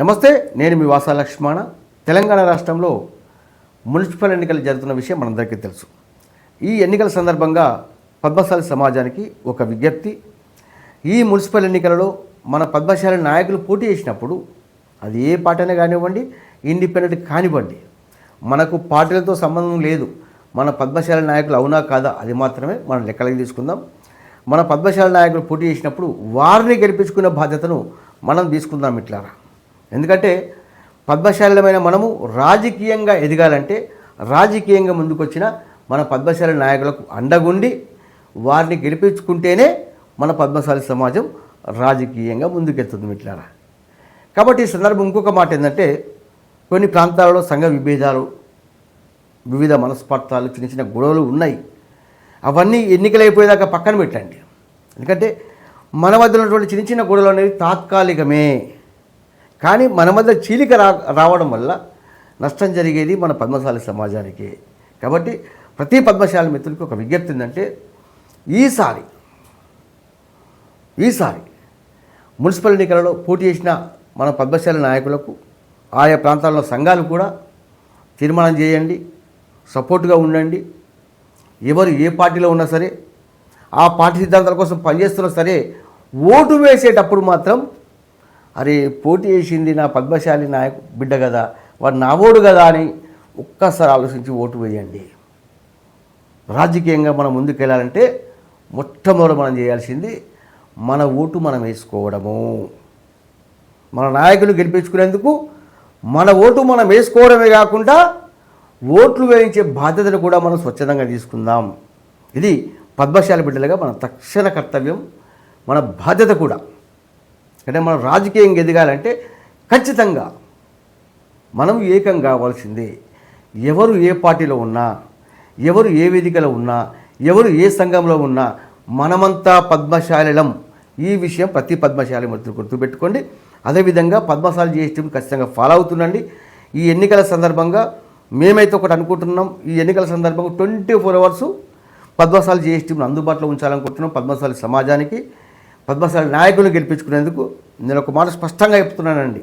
నమస్తే నేను మీ వాసా లక్ష్మణ. తెలంగాణ రాష్ట్రంలో మున్సిపల్ ఎన్నికలు జరుగుతున్న విషయం మనందరికీ తెలుసు. ఈ ఎన్నికల సందర్భంగా పద్మశాలి సమాజానికి ఒక విజ్ఞప్తి. ఈ మున్సిపల్ ఎన్నికలలో మన పద్మశాలి నాయకులు పోటీ చేసినప్పుడు అది ఏ పార్టీ అయినా కానివ్వండి ఇండిపెండెంట్ కానివ్వండి మనకు పార్టీలతో సంబంధం లేదు. మన పద్మశాలి నాయకులు అవునా కాదా అది మాత్రమే మనం లెక్కలకి తీసుకుందాం. మన పద్మశాలి నాయకులు పోటీ చేసినప్పుడు వారిని గెలిపించుకునే బాధ్యతను మనం తీసుకుందాం ఇట్లారా ఎందుకంటే పద్మశాలమైన మనము రాజకీయంగా ఎదగాలంటే రాజకీయంగా ముందుకొచ్చిన మన పద్మశాలి నాయకులకు అండగుండి వారిని గెలిపించుకుంటేనే మన పద్మశాలి సమాజం రాజకీయంగా ముందుకెళ్తుంది మిట్లారా కాబట్టి ఈ సందర్భం ఇంకొక మాట ఏంటంటే కొన్ని ప్రాంతాలలో సంఘ విభేదాలు వివిధ మనస్పర్థాలు చిన్న చిన్న గొడవలు ఉన్నాయి. అవన్నీ ఎన్నికలు అయిపోయేదాకా పక్కన పెట్టండి. ఎందుకంటే మన వద్ద ఉన్నటువంటి చిన్న చిన్న గొడవలు అనేవి తాత్కాలికమే. కానీ మన మధ్య చీలిక రా రావడం వల్ల నష్టం జరిగేది మన పద్మశాలి సమాజానికి. కాబట్టి ప్రతి పద్మశాలి మిత్రులకు ఒక విజ్ఞప్తి ఏంటంటే ఈసారి ఈసారి మున్సిపల్ ఎన్నికలలో పోటీ చేసిన మన పద్మశాలి నాయకులకు ఆయా ప్రాంతాల్లో సంఘాలు కూడా తీర్మానం చేయండి సపోర్టుగా ఉండండి. ఎవరు ఏ పార్టీలో ఉన్నా సరే ఆ పార్టీ సిద్ధాంతాల కోసం పనిచేస్తున్నా సరే ఓటు వేసేటప్పుడు మాత్రం అరే పోటీ చేసింది నా పద్మశాలి నాయకు బిడ్డ కదా వాడు నా ఓడు కదా అని ఒక్కసారి ఆలోచించి ఓటు వేయండి. రాజకీయంగా మనం ముందుకెళ్ళాలంటే మొట్టమొదటి మనం చేయాల్సింది మన ఓటు మనం వేసుకోవడము. మన నాయకులు గెలిపించుకునేందుకు మన ఓటు మనం వేసుకోవడమే కాకుండా ఓట్లు వేయించే బాధ్యతను కూడా మనం స్వచ్ఛందంగా తీసుకుందాం. ఇది పద్మశాలి బిడ్డలుగా మన తక్షణ కర్తవ్యం మన బాధ్యత కూడా. అంటే మనం రాజకీయంగా ఎదగాలంటే ఖచ్చితంగా మనం ఏకం కావాల్సిందే. ఎవరు ఏ పార్టీలో ఉన్నా ఎవరు ఏ వేదికలో ఉన్నా ఎవరు ఏ సంఘంలో ఉన్నా మనమంతా పద్మశాలిలం. ఈ విషయం ప్రతి పద్మశాలి మంత్రులు గుర్తుపెట్టుకోండి. అదేవిధంగా పద్మశాలి జిఎస్టీని ఖచ్చితంగా ఫాలో అవుతుండండి. ఈ ఎన్నికల సందర్భంగా మేమైతే ఒకటి అనుకుంటున్నాం. ఈ ఎన్నికల సందర్భంగా ట్వంటీ ఫోర్ అవర్స్ పద్మశాలి జిఎస్టీని అందుబాటులో ఉంచాలనుకుంటున్నాం. పద్మశాలి సమాజానికి పద్మశాలి నాయకులు గెలిపించుకునేందుకు నేను ఒక మాట స్పష్టంగా చెప్తున్నానండి.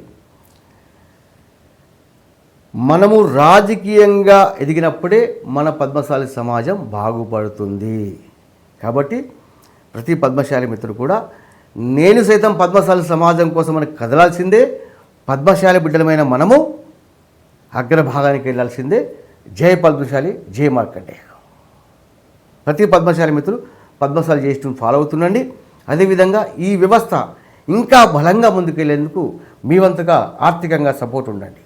మనము రాజకీయంగా ఎదిగినప్పుడే మన పద్మశాలి సమాజం బాగుపడుతుంది. కాబట్టి ప్రతి పద్మశాలి మిత్రుడు కూడా నేను సైతం పద్మశాలి సమాజం కోసం మనకు కదలాల్సిందే పద్మశాలి బిడ్డలమైన మనము అగ్రభాగానికి వెళ్ళాల్సిందే. జయ పద్మశాలి జయ మార్కండే ప్రతి పద్మశాలి మిత్రులు పద్మశాలి జ్యేష్ఠుని ఫాలో అవుతుండండి. అదేవిధంగా ఈ వ్యవస్థ ఇంకా బలంగా ముందుకెళ్ళేందుకు మీ వంతుగా ఆర్థికంగా సపోర్ట్ ఉండండి.